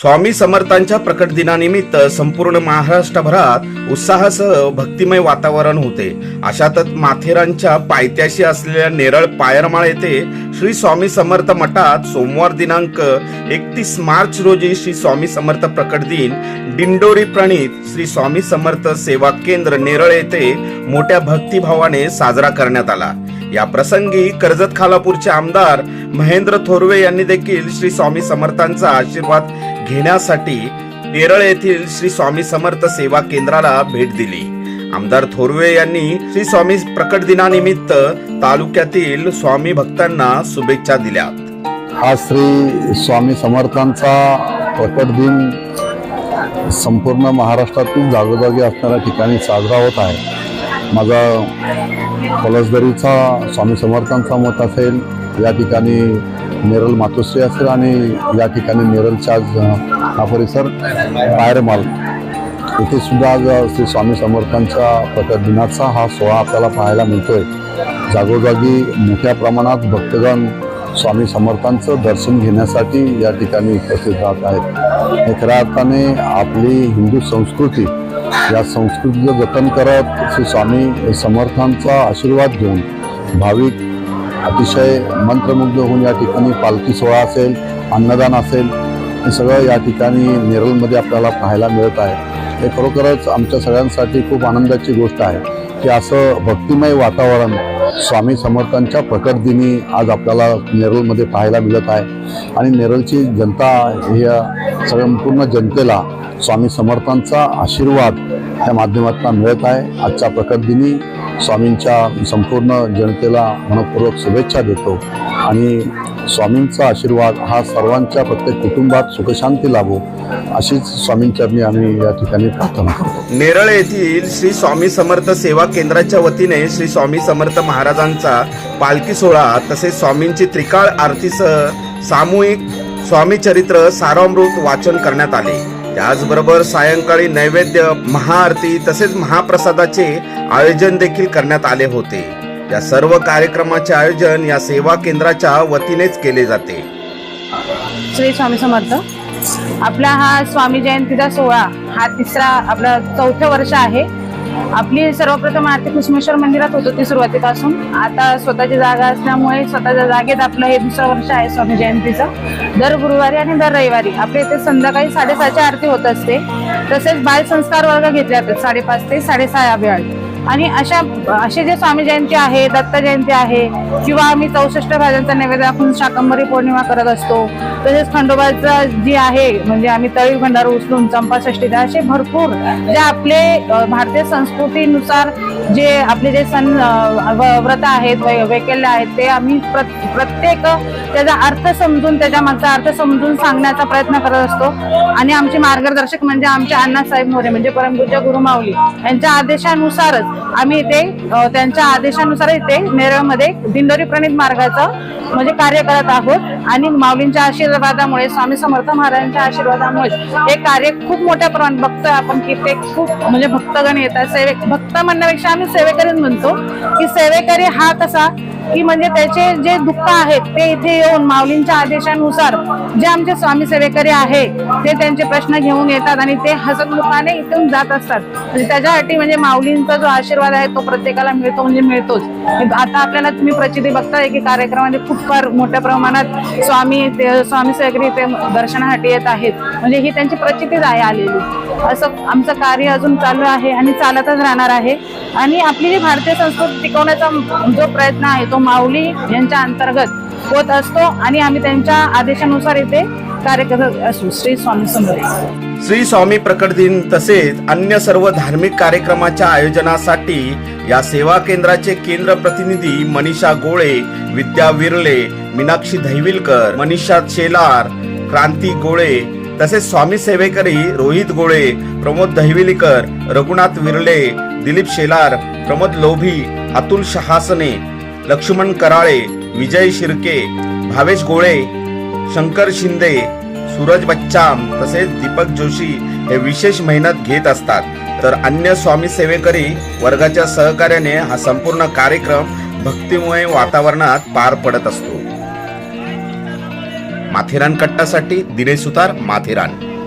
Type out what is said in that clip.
स्वामी समर्थांच्या प्रकट दिनानिमित्त संपूर्ण महाराष्ट्रभरात उत्साहासह भक्तिमय वातावरण होते. अशातच माथेरानच्या पायथ्याशी असलेल्या नेरळ पायरमाळ येथे श्री स्वामी समर्थ मठात सोमवार दिनांक एकतीस मार्च रोजी श्री स्वामी समर्थ प्रकट दिन दिंडोरी प्रणित श्री स्वामी समर्थ सेवा केंद्र नेरळ येथे मोठ्या भक्तिभावाने साजरा करण्यात आला. या प्रसंगी कर्जत खालापूरचे आमदार महेंद्र थोरवे यांनी देखील श्री स्वामी समर्थांचा आशीर्वाद घेण्यासाठी केरळ येथील श्री स्वामी समर्थ सेवा केंद्राला भेट दिली. आमदार थोरवे यांनी श्री स्वामी प्रकट दिनानिमित्त तालुक्यातील स्वामी भक्तांना शुभेच्छा दिल्या. हा श्री स्वामी समर्थांचा प्रकट दिन संपूर्ण महाराष्ट्रातील जागोजागी असणाऱ्या ठिकाणी साजरा होत आहे. माझा कलसदरीचा स्वामी समर्थांचा मत असेल या ठिकाणी नेरल मातोश्री असेल आणि या ठिकाणी नेरलचा हा परिसर पायरमाल इथे सुद्धा आज श्री स्वामी समर्थांच्या प्रकटदिनाचा हा सोहळा आपल्याला पाहायला मिळतोय. जागोजागी मोठ्या प्रमाणात भक्तगण स्वामी समर्थांचं दर्शन घेण्यासाठी या ठिकाणी उपस्थित राहत आहेत. हे खऱ्या अर्थाने आपली हिंदू संस्कृती या संस्कृतीचं जतन करत श्री स्वामी समर्थांचा आशीर्वाद घेऊन भाविक अतिशय मंत्रमुग्ध होऊन या ठिकाणी पालखी सोहळा असेल अन्नदान असेल हे सगळं या ठिकाणी नेरळमध्ये आपल्याला पाहायला मिळत आहे. हे खरोखरच आमच्या सगळ्यांसाठी खूप आनंदाची गोष्ट आहे की असं भक्तिमय वातावरण स्वामी समर्थांच्या प्रकट दिनी आज आपल्याला नेरळमध्ये पाहायला मिळत आहे. आणि नेरळची जनता या संपूर्ण जनतेला स्वामी समर्थांचा आशीर्वाद या माध्यमातून मिळत आहे. आजच्या प्रकट दिनी स्वामींच्या संपूर्ण जनतेला मनपूर्वक शुभेच्छा देतो. आणि स्वामींचा आशीर्वाद हा सर्वांच्या प्रत्येक कुटुंबात सुखशांती लाभो अशीच स्वामींचरणी आम्ही या ठिकाणी प्रार्थना करतो. नेरळ येथील श्री स्वामी समर्थ सेवा केंद्राच्या वतीने श्री स्वामी समर्थ महाराजांचा पालखी सोहळा तसेच स्वामींची त्रिकाळ आरतीसह सामूहिक स्वामी चरित्र सारामृत वाचन करण्यात आले. म्हणजे त्याचबरोबर सायंकाळी नैवेद्य महाआरती तसेच महाप्रसादाचे आयोजन देखील करण्यात आले होते. या सर्व कार्यक्रमाचे आयोजन या सेवा केंद्राच्या वतीनेच केले जाते. श्री स्वामी समर्थ. आपला हा स्वामी जयंतीचा सोहळा हा तिसरा आपला चौथं वर्ष आहे. आपली सर्वप्रथम आरती कुसमेश्वर मंदिरात होत होती सुरुवातीपासून. आता स्वतःची जागा असल्यामुळे स्वतःच्या जागेत आपलं हे दुसरं वर्ष आहे स्वामी जयंतीचं. दर गुरुवारी आणि दर रविवारी. आपल्या इथे संध्याकाळी साडेसहाची आरती होत असते. तसेच बालसंस्कार वर्ग घेतले जातात साडेपाच ते साडेसहा या आणि अशा असे जे स्वामी जयंती आहे दत्त जयंती आहे किंवा आम्ही चौसष्ट भाज्यांचा नैवेद्य आपण शाकंभरी पौर्णिमा करत असतो तसेच खंडोबाचा जी आहे म्हणजे आम्ही तळी भंडार उचलून चंपाषष्टी असे भरपूर जे आपले भारतीय संस्कृतीनुसार जे आपले जे सण व- व्रत आहेत वैकल्य आहेत ते आम्ही प्रत्येक त्याचा अर्थ समजून त्याच्या मागचा अर्थ समजून सांगण्याचा प्रयत्न करत असतो. आणि आमचे मार्गदर्शक म्हणजे आमचे अण्णासाहेब मोरे म्हणजे परमपूज्य गुरु माऊली. यांच्या आदेशानुसारच आम्ही इथे त्यांच्या आदेशानुसार इथे नेरळमध्ये दिंडोरी प्रणित मार्गाचं म्हणजे कार्य करत आहोत. आणि माऊलींच्या आशीर्वादामुळे स्वामी समर्थ महाराजांच्या आशीर्वादामुळे हे कार्य खूप मोठ्या प्रमाणात बघतोय आपण की ते खूप म्हणजे भक्तगण येतात सेवे भक्त म्हणण्यापेक्षा आम्ही सेवेकरीच म्हणतो की सेवेकरी हा कसा की म्हणजे त्याचे जे दुःख आहेत ते इथे येऊन माऊलींच्या आदेशानुसार जे आमचे स्वामी सेवेकरी आहे ते त्यांचे प्रश्न घेऊन येतात आणि ते हसतमुखाने इथून जात असतात. म्हणजे त्याच्यासाठी म्हणजे माऊलींचा जो आशीर्वाद आहे तो प्रत्येकाला मिळतो म्हणजे मिळतोच. आता आपल्याला तुम्ही प्रचिती बघताय की कार्यक्रमामध्ये खूप फार मोठ्या प्रमाणात स्वामी ते स्वामी सेवेकरी ते दर्शनासाठी येत आहेत. म्हणजे ही त्यांची प्रचितीच आहे आलेली. असं आमचं कार्य अजून चालू आहे आणि चालतच राहणार आहे. आणि आपली जी भारतीय संस्कृती टिकवण्याचा जो प्रयत्न आहे तो माऊली यांच्या अंतर्गत होत असतो आणि आम्ही त्यांच्या आदेशानुसार इथे कार्य करत असू. श्री स्वामी समोर श्री स्वामी प्रकट दिन तसेच अन्य सर्व धार्मिक कार्यक्रमाच्या आयोजनासाठी या सेवा केंद्राचे केंद्र प्रतिनिधी मनीषा गोळे विद्या विरले मीनाक्षी धैविलकर मनीषा शेलार क्रांती गोळे तसेच स्वामी सेवेकरी रोहित गोळे प्रमोद दहिविलीकर रघुनाथ विरले दिलीप शेलार प्रमोद लोभी अतुल शहासने लक्ष्मण कराळे विजय शिर्के भावेश गोळे शंकर शिंदे सूरज बच्चाम तसेच दीपक जोशी हे विशेष मेहनत घेत असतात. तर अन्य स्वामी सेवेकरी वर्गाच्या सहकार्याने हा संपूर्ण कार्यक्रम भक्तिमय वातावरणात पार पडत असतो. माथेरान कट्टासाठी दिनेश सुतार माथेरान.